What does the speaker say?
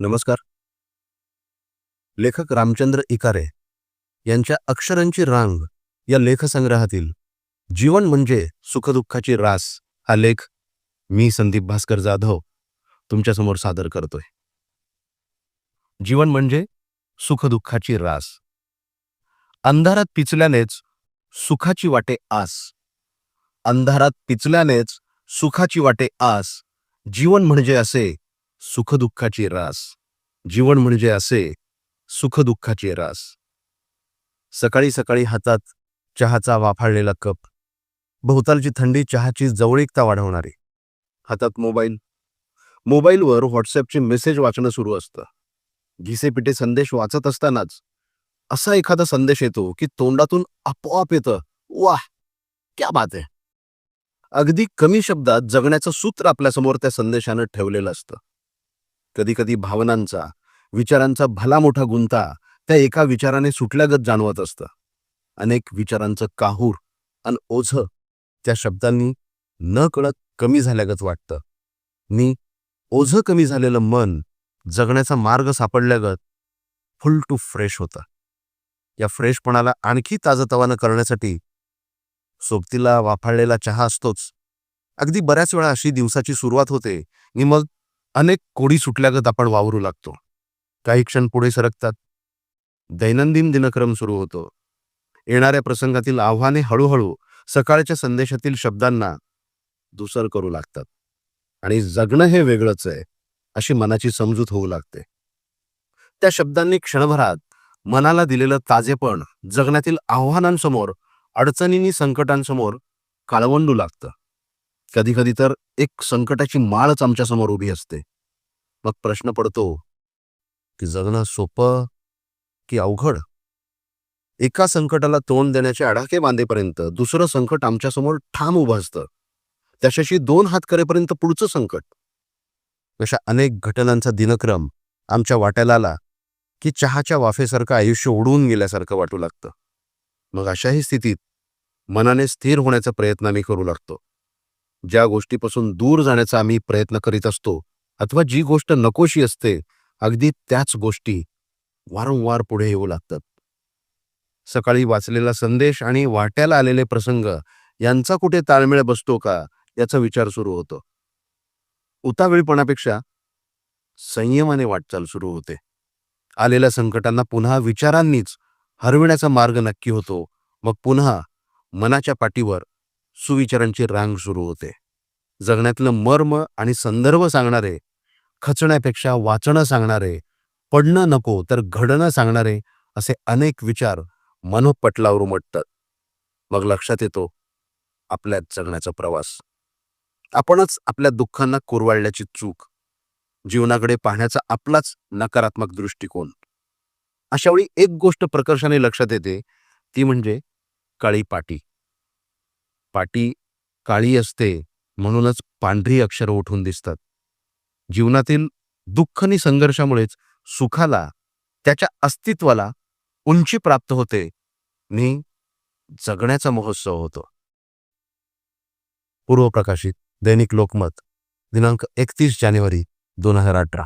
नमस्कार. लेखक रामचंद्र इकारे यांच्या अक्षरांची रांग या लेखसंग्रहातील जीवन म्हणजे सुखदुःखाची रास हा लेख मी संदीप भास्कर जाधव तुमच्यासमोर सादर करतोय. जीवन म्हणजे सुखदुःखाची रास. अंधारात पिचल्यानेच सुखाची वाटे आस. अंधारात पिचल्यानेच सुखाची वाटे आस. जीवन म्हणजे असे सुखदुःखाची रास. जीवन म्हणजे असे सुखदुःखाची रास. सकाळी सकाळी हातात चहाचा वाफाळलेला कप. भोवतालची थंडी चहाची जवळीकता वाढवणारी. हातात मोबाईल. मोबाईलवर व्हॉट्सअपचे मेसेज वाचणं सुरू असतं. घिसेपिटे संदेश वाचत असतानाच असा एखादा संदेश येतो की तोंडातून आपोआप येतं वाह क्या बात आहे अगदी कमी शब्दात जगण्याचं सूत्र आपल्यासमोर त्या संदेशानं ठेवलेलं असतं. कधी कधी भावनांचा विचारांचा भला मोठा गुंता त्या एका विचाराने सुटल्यागत जाणवत असतं. अनेक विचारांचं काहूर आणि ओझ त्या शब्दांनी न कळत कमी झाल्यागत वाटतं. मी ओझ कमी झालेलं मन जगण्याचा मार्ग सापडल्यागत फुल टू फ्रेश होतं. या फ्रेशपणाला आणखी ताजतवानं करण्यासाठी सोबतीला वाफाळलेला चहा असतोच. अगदी बऱ्याच वेळा अशी दिवसाची सुरुवात होते. आणि मग अनेक कोडी सुटल्यागत आपण वावरू लागतो. काही क्षण पुढे सरकतात. दैनंदिन दिनक्रम सुरू होतो. येणाऱ्या प्रसंगातील आव्हाने हळूहळू सकाळच्या संदेशातील शब्दांना दुसर करू लागतात. आणि जगणं हे वेगळंच आहे अशी मनाची समजूत होऊ लागते. त्या शब्दांनी क्षणभरात मनाला दिलेलं ताजेपण जगण्यातील आव्हानांसमोर अडचणींनी संकटांसमोर काळवंडू लागतं. कधी कधी तर एक संकटाची माळच आमच्यासमोर उभी असते. मग प्रश्न पडतो की जगणं सोपं की अवघड? एका संकटाला तोंड देण्याचे आडाखे बांधेपर्यंत दुसरं संकट आमच्यासमोर ठाम उभं असतं. त्याच्याशी दोन हात करेपर्यंत पुढचं संकट. अशा अनेक घटनांचा दिनक्रम आमच्या वाट्याला आला की चहाच्या वाफेसारखं आयुष्य उडून गेल्यासारखं वाटू लागतं. मग अशाही स्थितीत मनाने स्थिर होण्याचा प्रयत्न आम्ही करू लागतो. ज्या गोष्टीपासून दूर जाण्याचा आम्ही प्रयत्न करीत असतो अथवा जी गोष्ट नकोशी असते अगदी त्याच गोष्टी वारंवार पुढे येऊ लागतात. सकाळी वाचलेला संदेश आणि वाट्याला आलेले प्रसंग यांचा कुठे ताळमेळ बसतो का याचा विचार सुरू होतो. उतावेळपणापेक्षा संयमाने वाटचाल सुरू होते. आलेल्या संकटांना पुन्हा विचारांनीच हरविण्याचा मार्ग नक्की होतो. मग पुन्हा मनाच्या पाठीवर सुविचारांची रांग सुरू होते. जगण्यातलं मर्म आणि संदर्भ सांगणारे खचण्यापेक्षा वाचणं सांगणारे पडणं नको तर घडणं सांगणारे असे अनेक विचार मनोपटलावर उमटतात. मग लक्षात येतो आपल्यात जगण्याचा प्रवास. आपणच आपल्या दुःखांना कुरवाळल्याची चूक जीवनाकडे पाहण्याचा आपलाच नकारात्मक दृष्टिकोन. अशावेळी एक गोष्ट प्रकर्षाने लक्षात येते ती म्हणजे काळी पाटी. पाटी काळी असते म्हणूनच पांढरी अक्षरं उठून दिसतात. जीवनातील दुःख आणि संघर्षामुळेच सुखाला त्याच्या अस्तित्वाला उंची प्राप्त होते. आणि जगण्याचा महोत्सव होतो. पूर्वप्रकाशित दैनिक लोकमत दिनांक एकतीस जानेवारी दोन हजार अठरा.